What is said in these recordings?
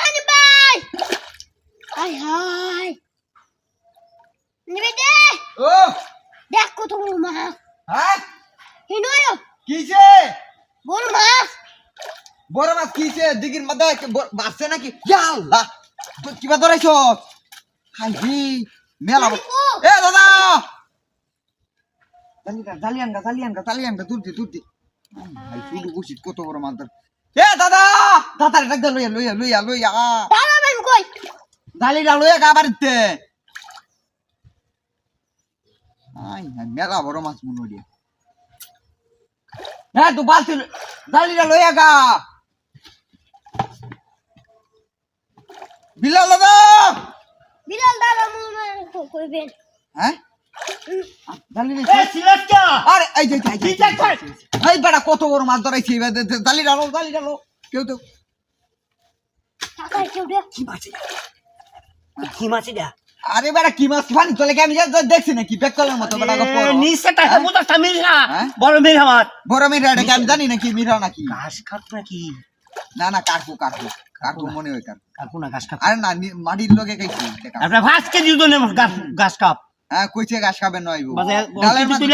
হানি ভাই high high নিবে দে ও দেখ কত বড় মাছ হ্যাঁ হিনোয় কিছে বড় মাছ বড় ইয়া কিবা হি মেলা দাদা জালিয়ান গা জালিয়ান গা জালিয়ান গা তুলতি তুলতি ভাই শুধু বসিত কত বড় মাছ ধর এ দাদা! দাদা ডাক দে লইয়া লইয়া লইয়া কই? জালিটা লইয়া গা বাড়িতে আই মেলা বড় মাছ মনে দিয়ে। হ্যাঁ তুই বালতি জালিটা লইয়া গা। বিলাল দাদা! বিড়াল দাদা মনে হ্যাঁ? আরে এই যে এই বেটা কত বড় মাছ ধরাইছে এবার দে- দে- ডালো জালি ডালো কেউ তো টাকা কেউ দে। কি মাছ এটা? আরে বেটা কি মাছ? পানি তোলে আমি দেখছি নাকি? বেকলের মতো বেটা সামিল না। হ্যাঁ? বড় মিরা এটা আমি জানি নাকি মিরা নাকি? ঘাস খাত নাকি? না না কাকু কাকু কাকু মনে হয় কাকু না ঘাস খাত আরে না মাটির লগে খাইছি। আপনার ভাস ঘাস কাপ। হ্যাঁ কইছে ঘাস খাবে নয়। ডালের মাঝে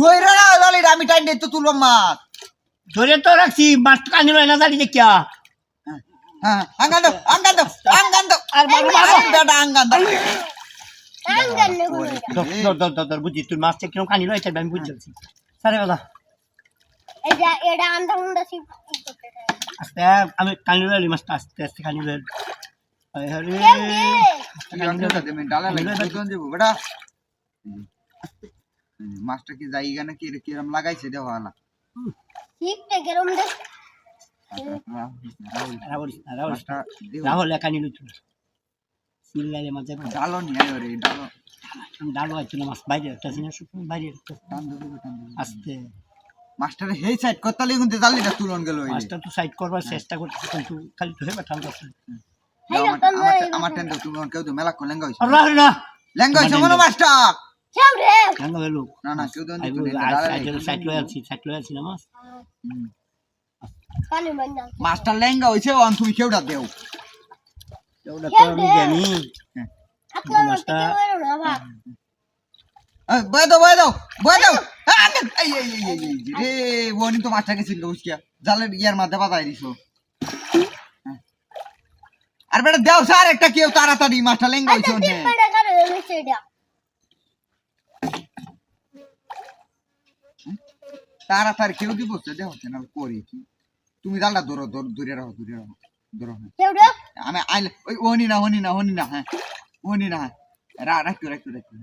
ধইরা না আমি টাইম দিতে তুলব মাছ। ধরে তো রাখছি মাছ কানি না জানি যে কিয়া হ্যাঁ আঙ্গান দাও আঙ্গান দাও আঙ্গান দাও। আর বাবা বাবা। বেটা আঙ্গান দাও। আঙ্গান নে বলে দর দর দর দর বুঝি তুই মাছটা কিরম কানি লইছে আমি বুঝছি সারে বাবা। এটা এটা আন্দা মুন্ডা সি আস্তে আমি কানি লইলি মাছটা আস্তে আস্তে কানি লইল আরে মাছটা কি জায়গা নাকি কিরম লাগাইছে দেওয়া হালা ঠিক তে গরম দে। রাহুল রাহুল মাছটা দেও রাহুল কানি লইছ সিল্লাইলে মাঝে ডালো নিয়ে রে ডালো ডালো আছে না মাছ বাইরে একটা সিনা শুকনো বাইরে একটা টান দেবো টান দেবো আস্তে। মাস্টার হেই সাইড করতে লাগি কিন্তু জালিটা তুলন গেল ওই মাছটা তো সাইড করবার চেষ্টা করতেছি কিন্তু খালি তো হেবা আমার টেন্ডো তুমি কেউ তো মেলা লেঙ্গা হইছে আল্লাহ না লেঙ্গা হইছে মনে মাস্টার। কেউ রে? ঠান্ডা হলো না না কেউ তো আই দিত বল সাইড সাইড লয়ে আছি সাইড আছি না মাছ মাস্টার লেঙ্গা হইছে অন তুমি কেউটা দেও। তো আমি জানি বয় বয় বয় রে তো মাছটাকে ছিল উসকিয়া জালের ইয়ার মধ্যে বাতাই দিছো হ্যাঁ। আর বেটা দেও স্যার একটা কেউ তাড়াতাড়ি মাছটা লেঙ্গা হইছে আচ্ছা ওনে তাড়াতাড়ি কেউ দিব তো দেও না করি কি তুমি জালটা ধরো ধরো দূরে রাখো দূরে রাখো ধরো হ্যাঁ আমি আইলে ওই ওনি না হনি না হনি না হ্যাঁ হনি না হ্যাঁ রা রাখো রাখো রাখো